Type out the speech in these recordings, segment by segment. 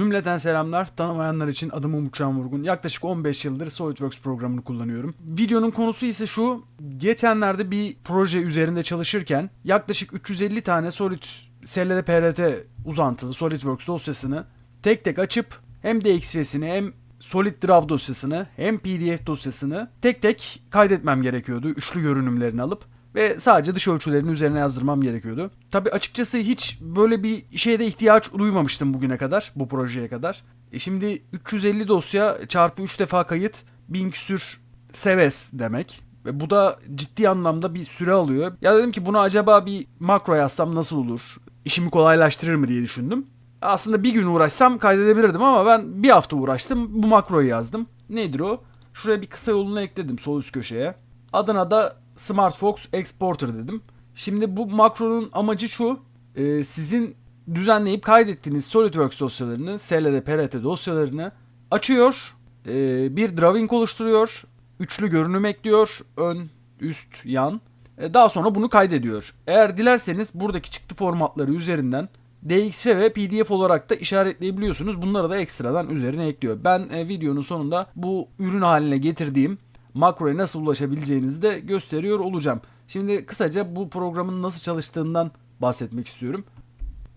Cümleten selamlar. Tanımayanlar için adım Umut Vurgun. Yaklaşık 15 yıldır SolidWorks programını kullanıyorum. Videonun konusu ise şu. Geçenlerde bir proje üzerinde çalışırken yaklaşık 350 tane Solid SLD uzantılı SolidWorks dosyasını tek tek açıp hem DXV'sini hem Solid Draw dosyasını hem PDF dosyasını tek tek kaydetmem gerekiyordu. Üçlü görünümlerini alıp ve sadece dış ölçülerini üzerine yazdırmam gerekiyordu. Tabi açıkçası hiç böyle bir şeyde ihtiyaç duymamıştım bugüne kadar, bu projeye kadar. E şimdi 350 dosya çarpı 3 defa kayıt 1000 küsür seves demek. Ve bu da ciddi anlamda bir süre alıyor. Ya dedim ki bunu acaba bir makro yazsam nasıl olur? İşimi kolaylaştırır mı diye düşündüm. Aslında bir gün uğraşsam kaydedebilirdim ama ben bir hafta uğraştım. Bu makroyu yazdım. Nedir o? Şuraya bir kısa yolunu ekledim sol üst köşeye. Adına da SmartFox Exporter dedim. Şimdi bu makronun amacı şu. e, sizin düzenleyip kaydettiğiniz SolidWorks dosyalarını, SLD, PRT dosyalarını açıyor. e, bir drawing oluşturuyor. Üçlü görünüm ekliyor. Ön, üst, yan. E, daha sonra bunu kaydediyor. Eğer dilerseniz buradaki çıktı formatları üzerinden DXF ve PDF olarak da işaretleyebiliyorsunuz. Bunları da ekstradan üzerine ekliyor. Ben e, videonun sonunda bu ürün haline getirdiğim makroya nasıl ulaşabileceğinizi de gösteriyor olacağım. Şimdi kısaca bu programın nasıl çalıştığından bahsetmek istiyorum.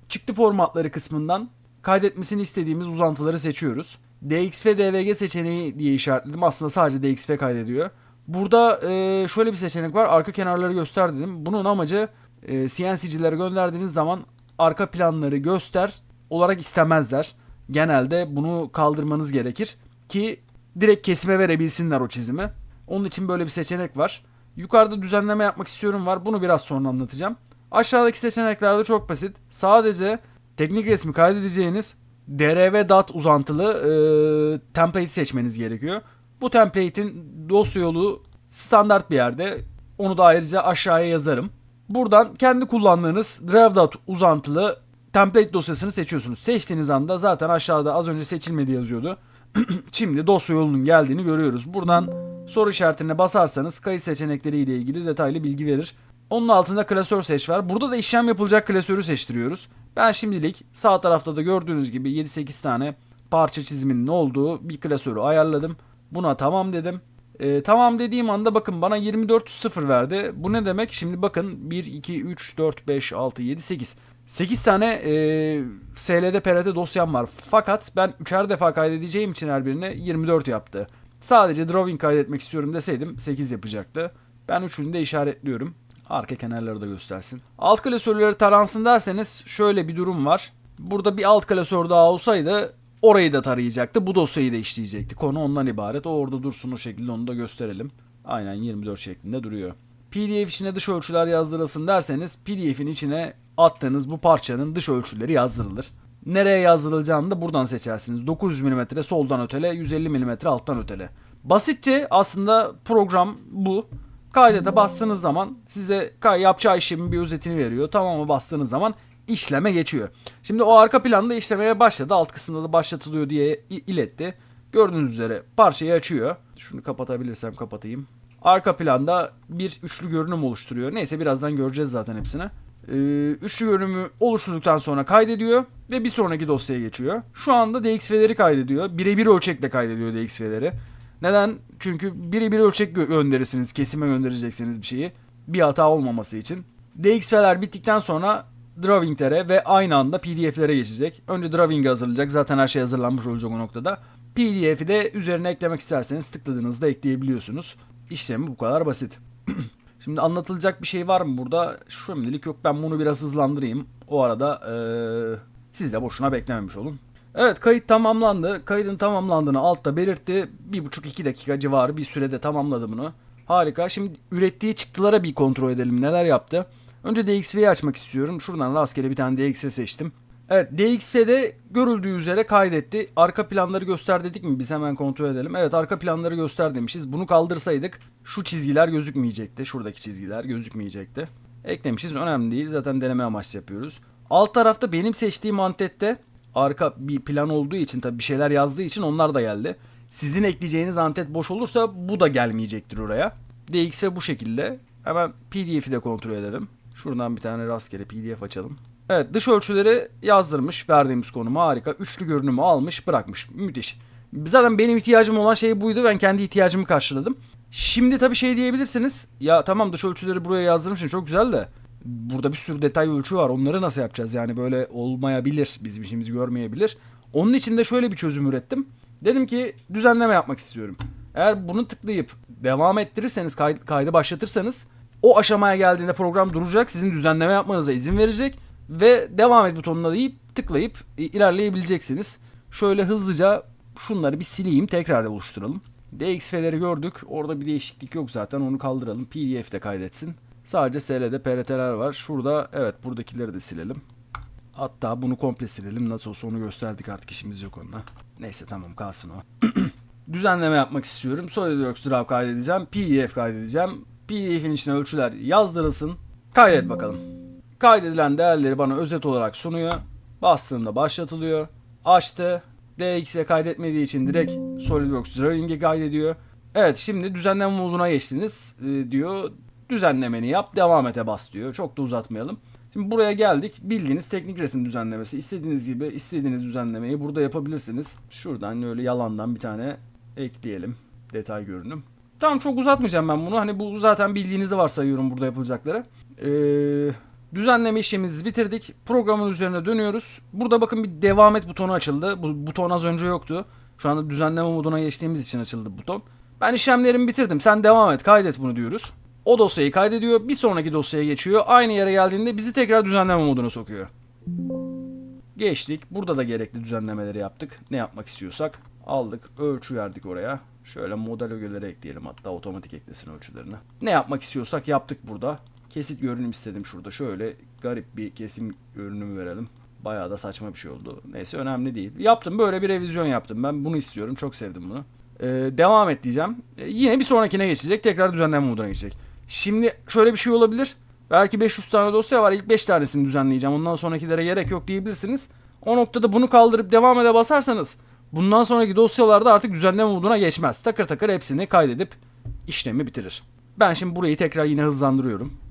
Çıktı formatları kısmından kaydetmesini istediğimiz uzantıları seçiyoruz. DXF DVG seçeneği diye işaretledim. Aslında sadece DXF kaydediyor. Burada e, şöyle bir seçenek var. Arka kenarları göster dedim. Bunun amacı e, CNC'cilere gönderdiğiniz zaman arka planları göster olarak istemezler. Genelde bunu kaldırmanız gerekir ki direkt kesime verebilsinler o çizimi. Onun için böyle bir seçenek var. Yukarıda düzenleme yapmak istiyorum var. Bunu biraz sonra anlatacağım. Aşağıdaki seçeneklerde çok basit. Sadece teknik resmi kaydedeceğiniz drv.dat uzantılı e, template seçmeniz gerekiyor. Bu template'in dosya yolu standart bir yerde. Onu da ayrıca aşağıya yazarım. Buradan kendi kullandığınız Draw.dat uzantılı template dosyasını seçiyorsunuz. Seçtiğiniz anda zaten aşağıda az önce seçilmedi yazıyordu. Şimdi dosya yolunun geldiğini görüyoruz. Buradan soru işaretine basarsanız kayıt seçenekleri ile ilgili detaylı bilgi verir. Onun altında klasör seç var. Burada da işlem yapılacak klasörü seçtiriyoruz. Ben şimdilik sağ tarafta da gördüğünüz gibi 7-8 tane parça çiziminin olduğu bir klasörü ayarladım. Buna tamam dedim. Ee, tamam dediğim anda bakın bana 24.0 verdi. Bu ne demek? Şimdi bakın 1, 2, 3, 4, 5, 6, 7, 8. 8 tane e, SLD PRT dosyam var. Fakat ben 3'er defa kaydedeceğim için her birine 24 yaptı. Sadece drawing kaydetmek istiyorum deseydim 8 yapacaktı. Ben üçünü de işaretliyorum. Arka kenarları da göstersin. Alt klasörleri taransın derseniz şöyle bir durum var. Burada bir alt klasör daha olsaydı orayı da tarayacaktı. Bu dosyayı da işleyecekti. Konu ondan ibaret. O orada dursun o şekilde onu da gösterelim. Aynen 24 şeklinde duruyor. PDF içine dış ölçüler yazdırılsın derseniz PDF'in içine attığınız bu parçanın dış ölçüleri yazdırılır. Nereye yazdırılacağını da buradan seçersiniz. 900 mm soldan ötele, 150 mm alttan ötele. Basitçe aslında program bu. Kaydete bastığınız zaman size yapacağı işlemin bir özetini veriyor. Tamam'a bastığınız zaman işleme geçiyor. Şimdi o arka planda işlemeye başladı. Alt kısımda da başlatılıyor diye iletti. Gördüğünüz üzere parçayı açıyor. Şunu kapatabilirsem kapatayım. Arka planda bir üçlü görünüm oluşturuyor. Neyse birazdan göreceğiz zaten hepsini. Ee, üçlü görünümü oluşturduktan sonra kaydediyor ve bir sonraki dosyaya geçiyor. Şu anda DXV'leri kaydediyor. Birebir ölçekle kaydediyor DXV'leri. Neden? Çünkü birebir ölçek gö- gönderirsiniz, kesime göndereceksiniz bir şeyi. Bir hata olmaması için. DXV'ler bittikten sonra drawinglere ve aynı anda PDF'lere geçecek. Önce drawing hazırlayacak. Zaten her şey hazırlanmış olacak o noktada. PDF'i de üzerine eklemek isterseniz tıkladığınızda ekleyebiliyorsunuz. İşlemi bu kadar basit. Şimdi anlatılacak bir şey var mı burada? Şimdilik yok. Ben bunu biraz hızlandırayım. O arada eee, siz de boşuna beklememiş olun. Evet kayıt tamamlandı. Kaydın tamamlandığını altta belirtti. 1,5-2 dakika civarı bir sürede tamamladı bunu. Harika. Şimdi ürettiği çıktılara bir kontrol edelim neler yaptı. Önce DXV'yi açmak istiyorum. Şuradan rastgele bir tane DXV seçtim. Evet DXV'de görüldüğü üzere kaydetti. Arka planları göster dedik mi? Biz hemen kontrol edelim. Evet arka planları göster demişiz. Bunu kaldırsaydık şu çizgiler gözükmeyecekti. Şuradaki çizgiler gözükmeyecekti. Eklemişiz. Önemli değil. Zaten deneme amaçlı yapıyoruz. Alt tarafta benim seçtiğim antette arka bir plan olduğu için tabi bir şeyler yazdığı için onlar da geldi. Sizin ekleyeceğiniz antet boş olursa bu da gelmeyecektir oraya. DXV bu şekilde. Hemen PDF'i de kontrol edelim. Şuradan bir tane rastgele PDF açalım. Evet dış ölçüleri yazdırmış verdiğimiz konuma harika. Üçlü görünümü almış bırakmış. Müthiş. Zaten benim ihtiyacım olan şey buydu. Ben kendi ihtiyacımı karşıladım. Şimdi tabii şey diyebilirsiniz. Ya tamam dış ölçüleri buraya yazdırmışsın çok güzel de. Burada bir sürü detay ölçü var. Onları nasıl yapacağız? Yani böyle olmayabilir. Bizim işimizi görmeyebilir. Onun için de şöyle bir çözüm ürettim. Dedim ki düzenleme yapmak istiyorum. Eğer bunu tıklayıp devam ettirirseniz kay- kaydı başlatırsanız o aşamaya geldiğinde program duracak. Sizin düzenleme yapmanıza izin verecek ve devam et butonuna deyip tıklayıp ilerleyebileceksiniz. Şöyle hızlıca şunları bir sileyim tekrar oluşturalım. DXF'leri gördük. Orada bir değişiklik yok zaten onu kaldıralım. PDF'de kaydetsin. Sadece SL'de PRT'ler var. Şurada evet buradakileri de silelim. Hatta bunu komple silelim. Nasıl olsa onu gösterdik artık işimiz yok onunla. Neyse tamam kalsın o. Düzenleme yapmak istiyorum. SolidWorks Draw kaydedeceğim. PDF kaydedeceğim. PDF'in içine ölçüler yazdırılsın. Kaydet bakalım. Kaydedilen değerleri bana özet olarak sunuyor. Bastığımda başlatılıyor. Açtı. DX'e kaydetmediği için direkt SolidWorks Drawing'e kaydediyor. Evet şimdi düzenleme moduna geçtiniz e, diyor. Düzenlemeni yap devam ete bas diyor. Çok da uzatmayalım. Şimdi buraya geldik. Bildiğiniz teknik resim düzenlemesi. İstediğiniz gibi istediğiniz düzenlemeyi burada yapabilirsiniz. Şuradan öyle yalandan bir tane ekleyelim. Detay görünüm. Tamam çok uzatmayacağım ben bunu. Hani bu zaten bildiğinizi varsayıyorum burada yapılacakları. Ee, düzenleme işlemimizi bitirdik. Programın üzerine dönüyoruz. Burada bakın bir devam et butonu açıldı. Bu buton az önce yoktu. Şu anda düzenleme moduna geçtiğimiz için açıldı bu buton. Ben işlemlerimi bitirdim. Sen devam et, kaydet bunu diyoruz. O dosyayı kaydediyor. Bir sonraki dosyaya geçiyor. Aynı yere geldiğinde bizi tekrar düzenleme moduna sokuyor. Geçtik. Burada da gerekli düzenlemeleri yaptık. Ne yapmak istiyorsak aldık. Ölçü verdik oraya. Şöyle model ögeleri ekleyelim hatta otomatik eklesin ölçülerini. Ne yapmak istiyorsak yaptık burada. Kesit görünüm istedim şurada. Şöyle garip bir kesim görünümü verelim. Bayağı da saçma bir şey oldu. Neyse önemli değil. Yaptım böyle bir revizyon yaptım. Ben bunu istiyorum. Çok sevdim bunu. Ee, devam et diyeceğim. Ee, yine bir sonrakine geçecek. Tekrar düzenleme moduna geçecek. Şimdi şöyle bir şey olabilir. Belki 500 tane dosya var. İlk 5 tanesini düzenleyeceğim. Ondan sonrakilere gerek yok diyebilirsiniz. O noktada bunu kaldırıp devam ede basarsanız bundan sonraki dosyalarda artık düzenleme moduna geçmez. Takır takır hepsini kaydedip işlemi bitirir. Ben şimdi burayı tekrar yine hızlandırıyorum.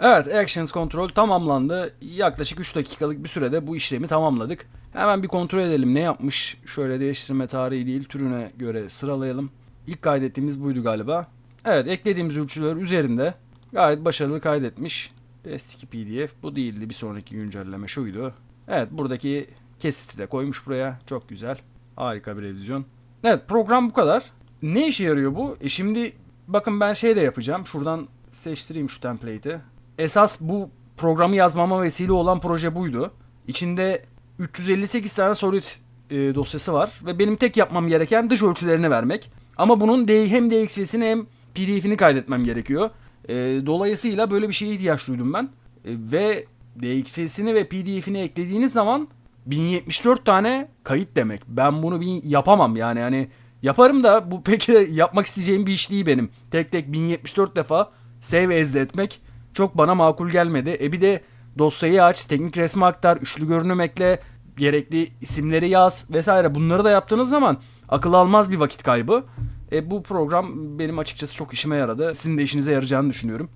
Evet Actions Control tamamlandı. Yaklaşık 3 dakikalık bir sürede bu işlemi tamamladık. Hemen bir kontrol edelim ne yapmış. Şöyle değiştirme tarihi değil türüne göre sıralayalım. İlk kaydettiğimiz buydu galiba. Evet eklediğimiz ölçüler üzerinde gayet başarılı kaydetmiş. Test 2 PDF bu değildi bir sonraki güncelleme şuydu. Evet buradaki kesiti de koymuş buraya. Çok güzel. Harika bir revizyon. Evet program bu kadar. Ne işe yarıyor bu? E şimdi bakın ben şey de yapacağım. Şuradan seçtireyim şu template'i. Esas bu programı yazmama vesile olan proje buydu. İçinde 358 tane solid e, dosyası var ve benim tek yapmam gereken dış ölçülerini vermek. Ama bunun hem DXV'sini hem PDF'ini kaydetmem gerekiyor. E, dolayısıyla böyle bir şeye ihtiyaç duydum ben. E, ve DXV'sini ve PDF'ini eklediğiniz zaman 1074 tane kayıt demek. Ben bunu bir yapamam yani hani yaparım da bu pek de yapmak isteyeceğim bir iş değil benim. Tek tek 1074 defa save as etmek çok bana makul gelmedi. E bir de dosyayı aç, teknik resmi aktar, üçlü görünüm ekle, gerekli isimleri yaz vesaire. Bunları da yaptığınız zaman akıl almaz bir vakit kaybı. E bu program benim açıkçası çok işime yaradı. Sizin de işinize yarayacağını düşünüyorum.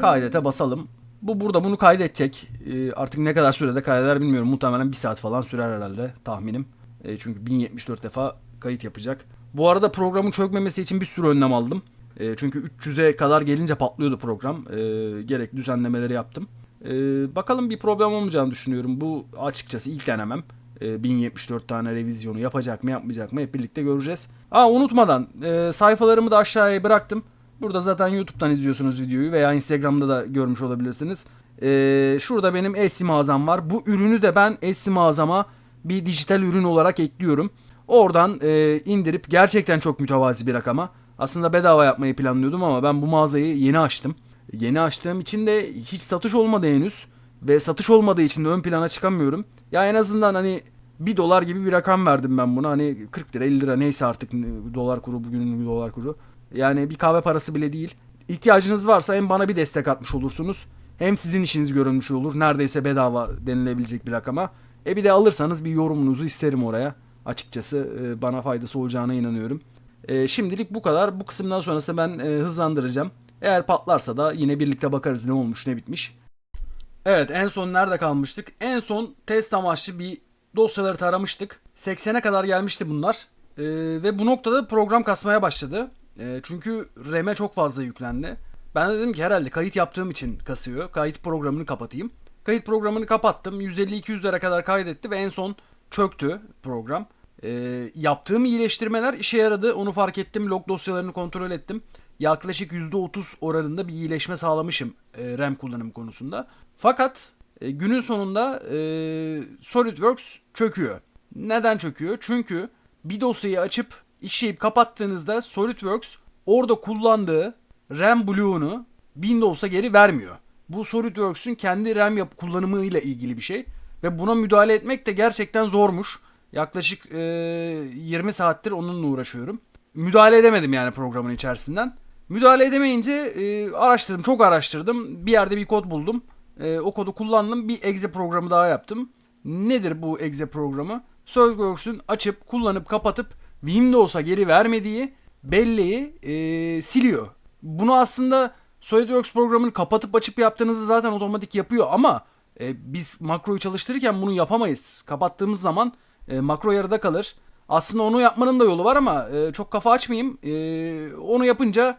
Kaydete basalım. Bu burada bunu kaydedecek. E, artık ne kadar sürede kaydeder bilmiyorum. Muhtemelen bir saat falan sürer herhalde tahminim. E, çünkü 1074 defa kayıt yapacak. Bu arada programın çökmemesi için bir sürü önlem aldım. E, çünkü 300'e kadar gelince patlıyordu program. E, gerekli düzenlemeleri yaptım. E, bakalım bir problem olmayacağını düşünüyorum. Bu açıkçası ilk denemem. E, 1074 tane revizyonu yapacak mı yapmayacak mı hep birlikte göreceğiz. Aa unutmadan e, sayfalarımı da aşağıya bıraktım. Burada zaten YouTube'dan izliyorsunuz videoyu veya Instagram'da da görmüş olabilirsiniz. E, şurada benim Etsy mağazam var. Bu ürünü de ben Etsy mağazama bir dijital ürün olarak ekliyorum. Oradan e, indirip gerçekten çok mütevazi bir rakama. Aslında bedava yapmayı planlıyordum ama ben bu mağazayı yeni açtım. Yeni açtığım için de hiç satış olmadı henüz. Ve satış olmadığı için de ön plana çıkamıyorum. Ya en azından hani 1 dolar gibi bir rakam verdim ben buna. Hani 40 lira 50 lira neyse artık dolar kuru bugünün dolar kuru. Yani bir kahve parası bile değil. İhtiyacınız varsa hem bana bir destek atmış olursunuz. Hem sizin işiniz görünmüş olur. Neredeyse bedava denilebilecek bir rakama. E bir de alırsanız bir yorumunuzu isterim oraya. Açıkçası e, bana faydası olacağına inanıyorum. E, şimdilik bu kadar. Bu kısımdan sonrası ben e, hızlandıracağım. Eğer patlarsa da yine birlikte bakarız ne olmuş ne bitmiş. Evet en son nerede kalmıştık? En son test amaçlı bir dosyaları taramıştık. 80'e kadar gelmişti bunlar. Ee, ve bu noktada program kasmaya başladı. Ee, çünkü RAM'e çok fazla yüklendi. Ben de dedim ki herhalde kayıt yaptığım için kasıyor. Kayıt programını kapatayım. Kayıt programını kapattım. 150-200'lere kadar kaydetti ve en son çöktü program. Ee, yaptığım iyileştirmeler işe yaradı. Onu fark ettim. Log dosyalarını kontrol ettim. Yaklaşık %30 oranında bir iyileşme sağlamışım e, RAM kullanımı konusunda. Fakat e, günün sonunda e, SolidWorks çöküyor. Neden çöküyor? Çünkü bir dosyayı açıp işleyip kapattığınızda SolidWorks orada kullandığı RAM bloğunu Windows'a geri vermiyor. Bu SolidWorks'ün kendi RAM yap kullanımıyla ilgili bir şey. Ve buna müdahale etmek de gerçekten zormuş. Yaklaşık e, 20 saattir onunla uğraşıyorum. Müdahale edemedim yani programın içerisinden. Müdahale edemeyince e, araştırdım, çok araştırdım. Bir yerde bir kod buldum. E, o kodu kullandım. Bir exe programı daha yaptım. Nedir bu exe programı? SolidWorks'ün açıp, kullanıp, kapatıp Windows'a geri vermediği belleği e, siliyor. Bunu aslında SolidWorks programını kapatıp açıp yaptığınızda zaten otomatik yapıyor ama e, biz makroyu çalıştırırken bunu yapamayız. Kapattığımız zaman e, makro yarıda kalır. Aslında onu yapmanın da yolu var ama e, çok kafa açmayayım. E, onu yapınca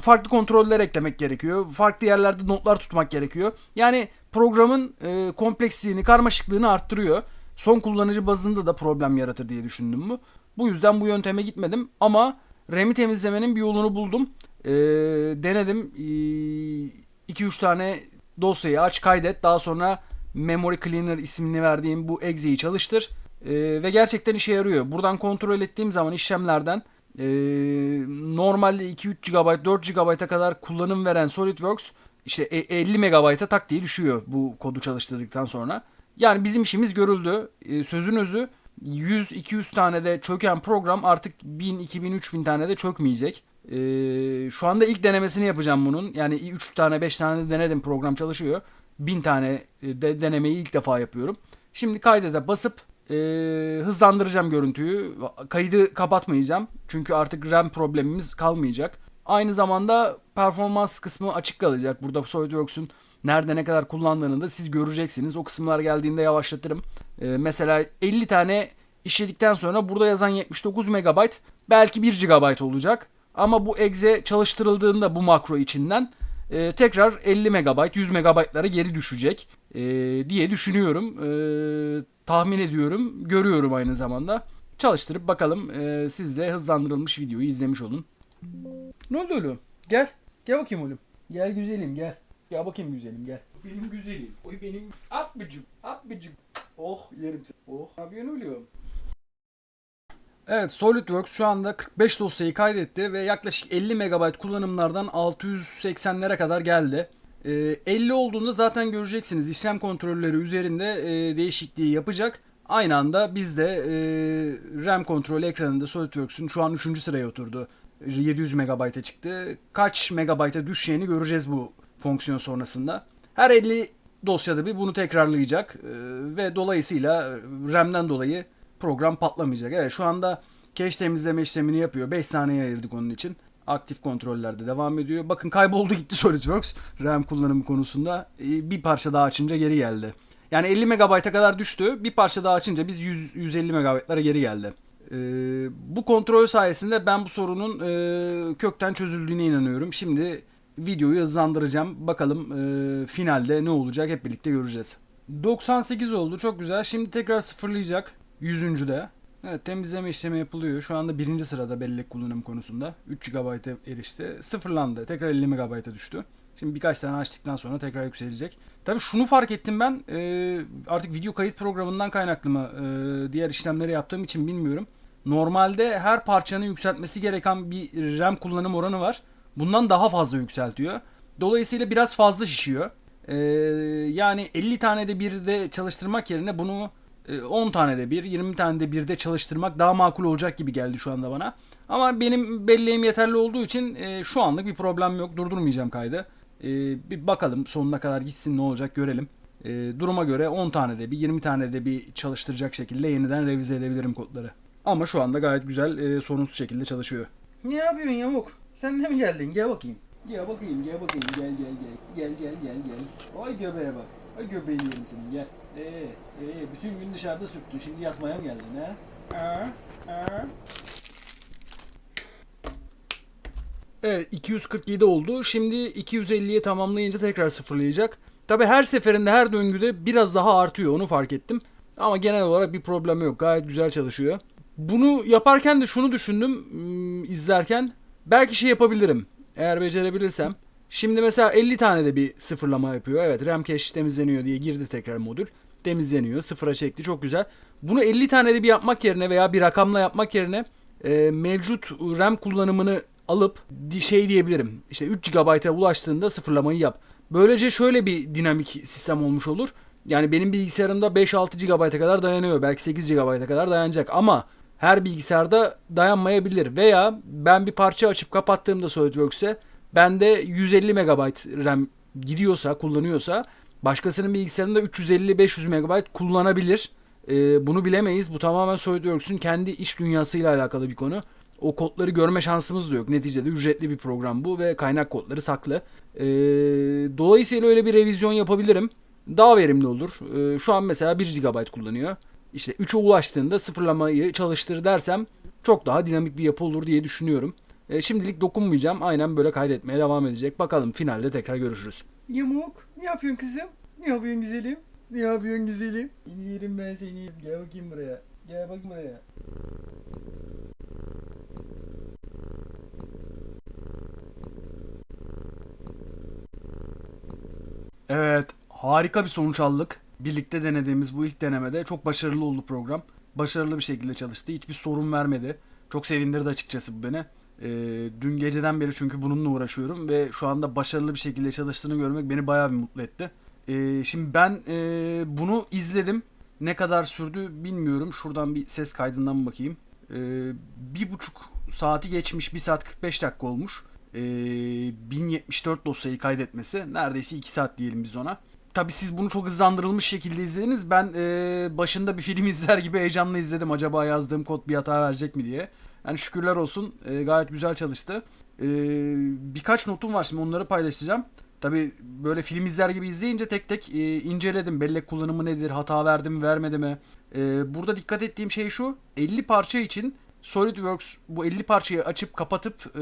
farklı kontroller eklemek gerekiyor. Farklı yerlerde notlar tutmak gerekiyor. Yani programın e, kompleksliğini, karmaşıklığını arttırıyor. Son kullanıcı bazında da problem yaratır diye düşündüm bu. Bu yüzden bu yönteme gitmedim ama RAM'i temizlemenin bir yolunu buldum. E, denedim. 2-3 tane dosyayı aç kaydet. Daha sonra Memory Cleaner ismini verdiğim bu exe'yi çalıştır. E, ve gerçekten işe yarıyor. Buradan kontrol ettiğim zaman işlemlerden e, normalde 2-3 GB, 4 GB'a kadar kullanım veren SolidWorks işte e- 50 MB'a tak diye düşüyor bu kodu çalıştırdıktan sonra. Yani bizim işimiz görüldü. E, sözün özü 100-200 tane de çöken program artık 1000, 2000, 3000 tane de çökmeyecek. E, şu anda ilk denemesini yapacağım bunun. Yani 3 tane 5 tane de denedim program çalışıyor. 1000 tane de denemeyi ilk defa yapıyorum. Şimdi kaydede basıp e, hızlandıracağım görüntüyü. Kaydı kapatmayacağım. Çünkü artık RAM problemimiz kalmayacak. Aynı zamanda performans kısmı açık kalacak. Burada SolidWorks'un nerede ne kadar kullandığını da siz göreceksiniz. O kısımlar geldiğinde yavaşlatırım. E, mesela 50 tane işledikten sonra burada yazan 79 MB belki 1 GB olacak. Ama bu exe çalıştırıldığında bu makro içinden e, tekrar 50 MB, 100 MB'lara geri düşecek e, diye düşünüyorum. E, tahmin ediyorum, görüyorum aynı zamanda. Çalıştırıp bakalım e, siz de hızlandırılmış videoyu izlemiş olun. Ne oldu oğlum? Gel. Gel bakayım oğlum. Gel güzelim gel. Gel bakayım güzelim gel. Benim güzelim. Oy benim atmıcım. Atmıcım. Oh yerim seni. Oh. Ne yapıyorsun oğlum? Evet SolidWorks şu anda 45 dosyayı kaydetti ve yaklaşık 50 MB kullanımlardan 680'lere kadar geldi. Ee, 50 olduğunda zaten göreceksiniz işlem kontrolleri üzerinde e, değişikliği yapacak. Aynı anda biz de e, RAM kontrol ekranında SolidWorks'un şu an 3. sıraya oturdu. 700 MB'a çıktı. Kaç megabayta düşeceğini göreceğiz bu fonksiyon sonrasında. Her 50 dosyada bir bunu tekrarlayacak e, ve dolayısıyla RAM'den dolayı program patlamayacak. Evet şu anda cache temizleme işlemini yapıyor. 5 saniye ayırdık onun için. Aktif kontrollerde devam ediyor. Bakın kayboldu gitti SolidWorks RAM kullanımı konusunda. E, Bir parça daha açınca geri geldi. Yani 50 MB'a kadar düştü. Bir parça daha açınca biz 100, 150 MB'lara geri geldi. E, bu kontrol sayesinde ben bu sorunun e, kökten çözüldüğüne inanıyorum. Şimdi videoyu hızlandıracağım. Bakalım e, finalde ne olacak hep birlikte göreceğiz. 98 oldu çok güzel. Şimdi tekrar sıfırlayacak. 100. de. Evet temizleme işlemi yapılıyor. Şu anda birinci sırada bellek kullanım konusunda. 3 GB'a erişti. Sıfırlandı. Tekrar 50 MB'a düştü. Şimdi birkaç tane açtıktan sonra tekrar yükselecek. Tabii şunu fark ettim ben. e, artık video kayıt programından kaynaklı mı e, diğer işlemleri yaptığım için bilmiyorum. Normalde her parçanın yükseltmesi gereken bir RAM kullanım oranı var. Bundan daha fazla yükseltiyor. Dolayısıyla biraz fazla şişiyor. E, yani 50 tane de bir de çalıştırmak yerine bunu 10 tane de bir, 20 tane de bir de çalıştırmak daha makul olacak gibi geldi şu anda bana. Ama benim belleğim yeterli olduğu için e, şu anlık bir problem yok. Durdurmayacağım kaydı. E, bir bakalım sonuna kadar gitsin ne olacak görelim. E, duruma göre 10 tane de bir 20 tane de bir çalıştıracak şekilde yeniden revize edebilirim kodları. Ama şu anda gayet güzel sorunsuz şekilde çalışıyor. Ne yapıyorsun Yamuk? Sen de mi geldin? Gel bakayım. Gel bakayım, gel bakayım. Gel gel gel. Gel gel gel gel. Oy göbeğe bak. Ay göbeğini yerim senin gel. Ee, ee, bütün gün dışarıda sürttün. Şimdi yatmaya mı geldin ha? Aa, aa. Evet 247 oldu. Şimdi 250'ye tamamlayınca tekrar sıfırlayacak. Tabi her seferinde her döngüde biraz daha artıyor onu fark ettim. Ama genel olarak bir problem yok. Gayet güzel çalışıyor. Bunu yaparken de şunu düşündüm izlerken. Belki şey yapabilirim. Eğer becerebilirsem. Şimdi mesela 50 tane de bir sıfırlama yapıyor. Evet RAM cache temizleniyor diye girdi tekrar modül. Temizleniyor. Sıfıra çekti. Çok güzel. Bunu 50 tane de bir yapmak yerine veya bir rakamla yapmak yerine e, mevcut RAM kullanımını alıp şey diyebilirim. İşte 3 GB'a ulaştığında sıfırlamayı yap. Böylece şöyle bir dinamik sistem olmuş olur. Yani benim bilgisayarımda 5-6 GB'a kadar dayanıyor. Belki 8 GB'a kadar dayanacak ama her bilgisayarda dayanmayabilir. Veya ben bir parça açıp kapattığımda SolidWorks'e bende 150 MB RAM gidiyorsa, kullanıyorsa başkasının bilgisayarında 350-500 MB kullanabilir. Ee, bunu bilemeyiz. Bu tamamen SolidWorks'ün kendi iş dünyasıyla alakalı bir konu. O kodları görme şansımız da yok. Neticede ücretli bir program bu ve kaynak kodları saklı. Ee, dolayısıyla öyle bir revizyon yapabilirim. Daha verimli olur. Ee, şu an mesela 1 GB kullanıyor. İşte 3'e ulaştığında sıfırlamayı çalıştır dersem çok daha dinamik bir yapı olur diye düşünüyorum. Ee, şimdilik dokunmayacağım. Aynen böyle kaydetmeye devam edecek. Bakalım finalde tekrar görüşürüz. Yamuk ne yapıyorsun kızım? Ne yapıyorsun güzelim? Ne yapıyorsun güzelim? Yerim ben seni. Gel bakayım buraya. Gel bakayım buraya. Evet, harika bir sonuç aldık. Birlikte denediğimiz bu ilk denemede çok başarılı oldu program. Başarılı bir şekilde çalıştı. Hiçbir sorun vermedi. Çok sevindirdi açıkçası bu beni. Ee, dün geceden beri çünkü bununla uğraşıyorum ve şu anda başarılı bir şekilde çalıştığını görmek beni bayağı bir mutlu etti. Ee, şimdi ben e, bunu izledim. Ne kadar sürdü bilmiyorum. Şuradan bir ses kaydından bakayım. Ee, bir buçuk saati geçmiş. Bir saat 45 dakika olmuş. Ee, 1074 dosyayı kaydetmesi. Neredeyse 2 saat diyelim biz ona. Tabi siz bunu çok hızlandırılmış şekilde izlediniz. Ben e, başında bir film izler gibi heyecanla izledim. Acaba yazdığım kod bir hata verecek mi diye. Yani şükürler olsun e, gayet güzel çalıştı. E, birkaç notum var şimdi onları paylaşacağım. Tabi böyle film izler gibi izleyince tek tek e, inceledim. Bellek kullanımı nedir, hata verdi mi vermedi mi? E, burada dikkat ettiğim şey şu. 50 parça için SolidWorks bu 50 parçayı açıp kapatıp e,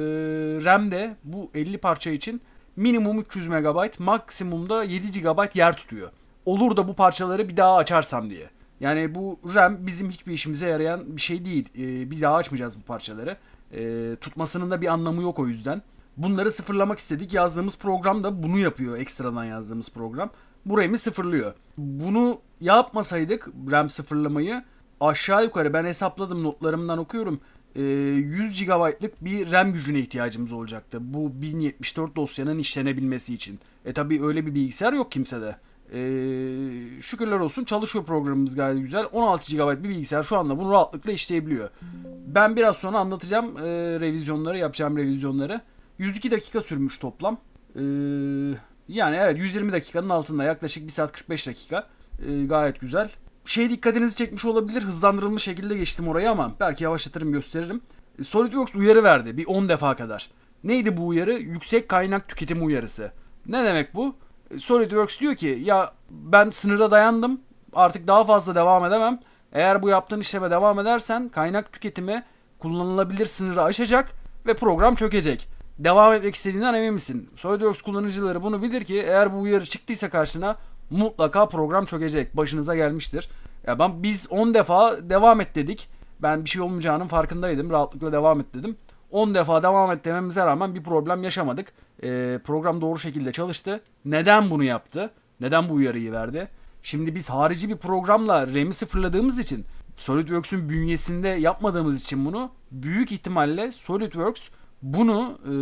RAM'de bu 50 parça için minimum 300 MB, maksimumda 7 GB yer tutuyor. Olur da bu parçaları bir daha açarsam diye. Yani bu RAM bizim hiçbir işimize yarayan bir şey değil. E, bir daha açmayacağız bu parçaları. E, tutmasının da bir anlamı yok o yüzden. Bunları sıfırlamak istedik. Yazdığımız program da bunu yapıyor. Ekstradan yazdığımız program. Bu RAM'i sıfırlıyor. Bunu yapmasaydık RAM sıfırlamayı aşağı yukarı ben hesapladım notlarımdan okuyorum. E, 100 GB'lık bir RAM gücüne ihtiyacımız olacaktı. Bu 1074 dosyanın işlenebilmesi için. E tabi öyle bir bilgisayar yok kimsede. E, şükürler olsun çalışıyor programımız gayet güzel. 16 GB bir bilgisayar şu anda bunu rahatlıkla işleyebiliyor. Ben biraz sonra anlatacağım e, revizyonları, yapacağım revizyonları. 102 dakika sürmüş toplam. E, yani evet 120 dakikanın altında yaklaşık 1 saat 45 dakika. E, gayet güzel. Şey dikkatinizi çekmiş olabilir. Hızlandırılmış şekilde geçtim orayı ama belki yavaşlatırım gösteririm. E, SolidWorks uyarı verdi bir 10 defa kadar. Neydi bu uyarı? Yüksek kaynak tüketimi uyarısı. Ne demek bu? SolidWorks diyor ki ya ben sınıra dayandım artık daha fazla devam edemem. Eğer bu yaptığın işleme devam edersen kaynak tüketimi kullanılabilir sınırı aşacak ve program çökecek. Devam etmek istediğinden emin misin? SolidWorks kullanıcıları bunu bilir ki eğer bu uyarı çıktıysa karşına mutlaka program çökecek. Başınıza gelmiştir. Ya ben biz 10 defa devam et dedik. Ben bir şey olmayacağının farkındaydım. Rahatlıkla devam et dedim. 10 defa devam et dememize rağmen bir problem yaşamadık. Ee, program doğru şekilde çalıştı. Neden bunu yaptı? Neden bu uyarıyı verdi? Şimdi biz harici bir programla RAM'i sıfırladığımız için SolidWorks'ün bünyesinde yapmadığımız için bunu büyük ihtimalle SolidWorks bunu e,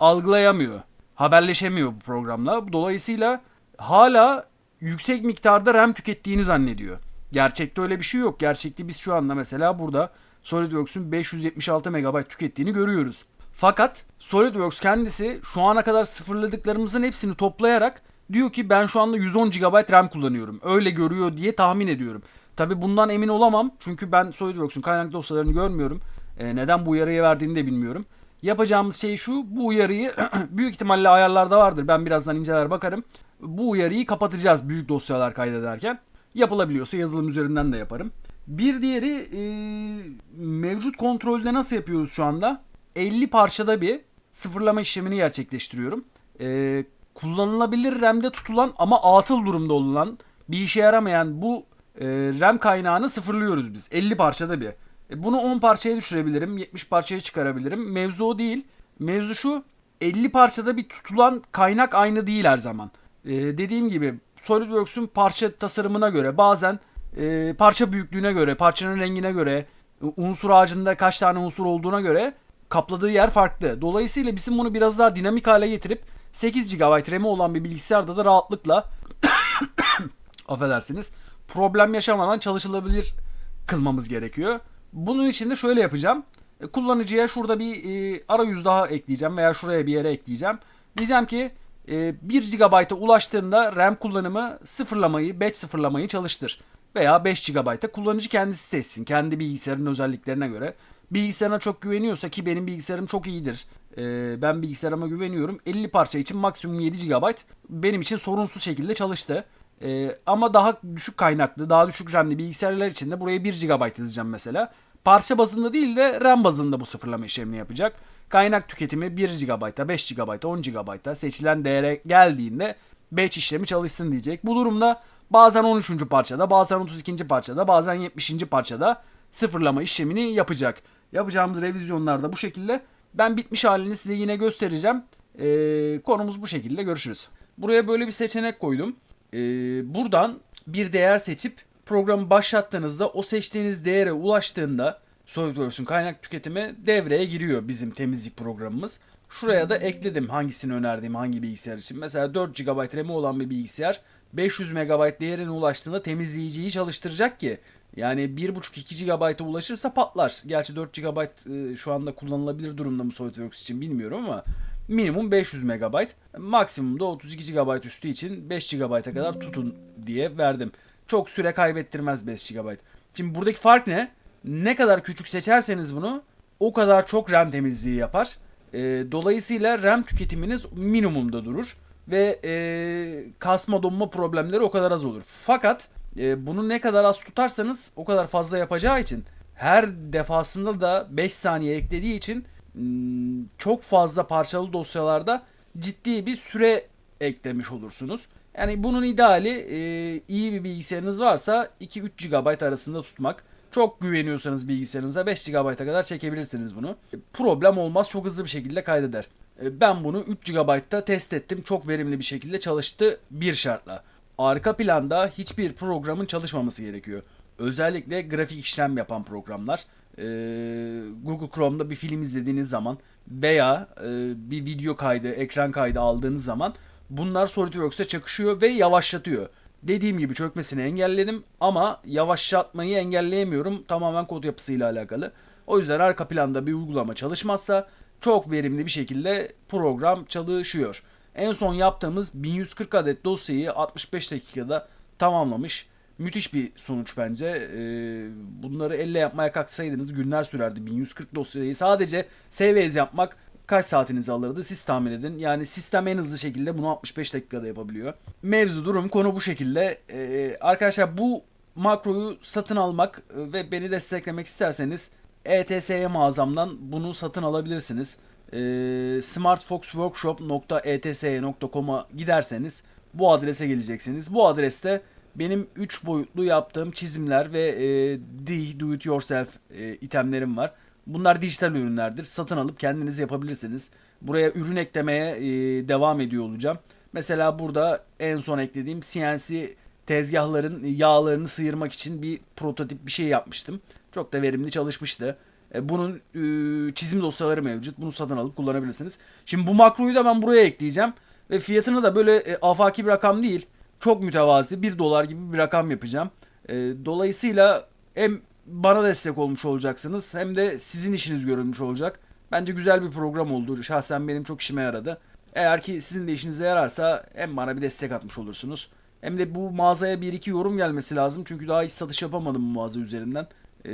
algılayamıyor. Haberleşemiyor bu programla. Dolayısıyla hala yüksek miktarda RAM tükettiğini zannediyor. Gerçekte öyle bir şey yok. Gerçekte biz şu anda mesela burada SolidWorks'un 576 MB tükettiğini görüyoruz. Fakat SolidWorks kendisi şu ana kadar sıfırladıklarımızın hepsini toplayarak diyor ki ben şu anda 110 GB RAM kullanıyorum. Öyle görüyor diye tahmin ediyorum. Tabi bundan emin olamam. Çünkü ben SolidWorks'un kaynak dosyalarını görmüyorum. E, neden bu uyarıyı verdiğini de bilmiyorum. Yapacağımız şey şu. Bu uyarıyı büyük ihtimalle ayarlarda vardır. Ben birazdan inceler bakarım. bu uyarıyı kapatacağız büyük dosyalar kaydederken. Yapılabiliyorsa yazılım üzerinden de yaparım. Bir diğeri e, mevcut kontrolde nasıl yapıyoruz şu anda? 50 parçada bir sıfırlama işlemini gerçekleştiriyorum. E, kullanılabilir RAM'de tutulan ama atıl durumda olunan bir işe yaramayan bu e, RAM kaynağını sıfırlıyoruz biz. 50 parçada bir. E, bunu 10 parçaya düşürebilirim, 70 parçaya çıkarabilirim. Mevzu o değil. Mevzu şu 50 parçada bir tutulan kaynak aynı değil her zaman. E, dediğim gibi SolidWorks'un parça tasarımına göre bazen e, parça büyüklüğüne göre, parçanın rengine göre, unsur ağacında kaç tane unsur olduğuna göre kapladığı yer farklı. Dolayısıyla bizim bunu biraz daha dinamik hale getirip 8 GB RAM'i olan bir bilgisayarda da rahatlıkla affedersiniz problem yaşamadan çalışılabilir kılmamız gerekiyor. Bunun için de şöyle yapacağım. E, Kullanıcıya şurada bir e, arayüz daha ekleyeceğim veya şuraya bir yere ekleyeceğim. Diyeceğim ki e, 1 GB'a ulaştığında RAM kullanımı sıfırlamayı, batch sıfırlamayı çalıştır. Veya 5 GB'a kullanıcı kendisi seçsin. Kendi bilgisayarının özelliklerine göre. Bilgisayarına çok güveniyorsa ki benim bilgisayarım çok iyidir. E, ben bilgisayarıma güveniyorum. 50 parça için maksimum 7 GB benim için sorunsuz şekilde çalıştı. Ee, ama daha düşük kaynaklı, daha düşük RAM'li bilgisayarlar için de buraya 1 GB yazacağım mesela. Parça bazında değil de RAM bazında bu sıfırlama işlemini yapacak. Kaynak tüketimi 1 GB'a, 5 GB'a, 10 GB'a seçilen değere geldiğinde batch işlemi çalışsın diyecek. Bu durumda bazen 13. parçada, bazen 32. parçada, bazen 70. parçada sıfırlama işlemini yapacak. Yapacağımız revizyonlarda bu şekilde. Ben bitmiş halini size yine göstereceğim. Ee, konumuz bu şekilde. Görüşürüz. Buraya böyle bir seçenek koydum e, buradan bir değer seçip programı başlattığınızda o seçtiğiniz değere ulaştığında SolidWorks'un kaynak tüketimi devreye giriyor bizim temizlik programımız. Şuraya da ekledim hangisini önerdiğim hangi bilgisayar için. Mesela 4 GB RAM'i olan bir bilgisayar 500 MB değerine ulaştığında temizleyiciyi çalıştıracak ki yani 1.5-2 GB'a ulaşırsa patlar. Gerçi 4 GB e, şu anda kullanılabilir durumda mı SolidWorks için bilmiyorum ama minimum 500 MB, maksimum da 32 GB üstü için 5 GB'a kadar tutun diye verdim. Çok süre kaybettirmez 5 GB. Şimdi buradaki fark ne? Ne kadar küçük seçerseniz bunu o kadar çok RAM temizliği yapar. E, dolayısıyla RAM tüketiminiz minimumda durur ve e, kasma donma problemleri o kadar az olur. Fakat e, bunu ne kadar az tutarsanız o kadar fazla yapacağı için her defasında da 5 saniye eklediği için çok fazla parçalı dosyalarda ciddi bir süre eklemiş olursunuz. Yani bunun ideali e, iyi bir bilgisayarınız varsa 2-3 GB arasında tutmak. Çok güveniyorsanız bilgisayarınıza 5 GB'a kadar çekebilirsiniz bunu. E, problem olmaz çok hızlı bir şekilde kaydeder. E, ben bunu 3 GB'da test ettim. Çok verimli bir şekilde çalıştı bir şartla. Arka planda hiçbir programın çalışmaması gerekiyor. Özellikle grafik işlem yapan programlar e, Google Chrome'da bir film izlediğiniz zaman veya bir video kaydı, ekran kaydı aldığınız zaman bunlar SolidWorks'e çakışıyor ve yavaşlatıyor. Dediğim gibi çökmesini engelledim ama yavaşlatmayı engelleyemiyorum. Tamamen kod yapısıyla alakalı. O yüzden arka planda bir uygulama çalışmazsa çok verimli bir şekilde program çalışıyor. En son yaptığımız 1140 adet dosyayı 65 dakikada tamamlamış. Müthiş bir sonuç bence. Ee, bunları elle yapmaya kalksaydınız günler sürerdi. 1140 dosyayı sadece SVS yapmak kaç saatinizi alırdı siz tahmin edin. Yani sistem en hızlı şekilde bunu 65 dakikada yapabiliyor. Mevzu durum konu bu şekilde. Ee, arkadaşlar bu makroyu satın almak ve beni desteklemek isterseniz ETS'ye mağazamdan bunu satın alabilirsiniz. Ee, smartfoxworkshop.etsy.com'a giderseniz bu adrese geleceksiniz. Bu adreste benim 3 boyutlu yaptığım çizimler ve e, do it yourself e, itemlerim var. Bunlar dijital ürünlerdir. Satın alıp kendiniz yapabilirsiniz. Buraya ürün eklemeye e, devam ediyor olacağım. Mesela burada en son eklediğim CNC tezgahların yağlarını sıyırmak için bir prototip bir şey yapmıştım. Çok da verimli çalışmıştı. E, bunun e, çizim dosyaları mevcut. Bunu satın alıp kullanabilirsiniz. Şimdi bu makroyu da ben buraya ekleyeceğim. Ve fiyatını da böyle e, afaki bir rakam değil çok mütevazi 1 dolar gibi bir rakam yapacağım. Dolayısıyla hem bana destek olmuş olacaksınız hem de sizin işiniz görülmüş olacak. Bence güzel bir program oldu. Şahsen benim çok işime yaradı. Eğer ki sizin de işinize yararsa hem bana bir destek atmış olursunuz. Hem de bu mağazaya bir iki yorum gelmesi lazım. Çünkü daha hiç satış yapamadım bu mağaza üzerinden. Ee,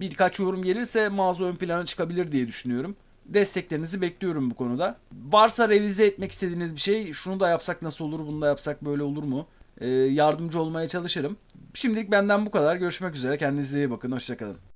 birkaç yorum gelirse mağaza ön plana çıkabilir diye düşünüyorum. Desteklerinizi bekliyorum bu konuda. Varsa revize etmek istediğiniz bir şey şunu da yapsak nasıl olur bunu da yapsak böyle olur mu? Ee, yardımcı olmaya çalışırım. Şimdilik benden bu kadar. Görüşmek üzere. Kendinize iyi bakın. Hoşçakalın.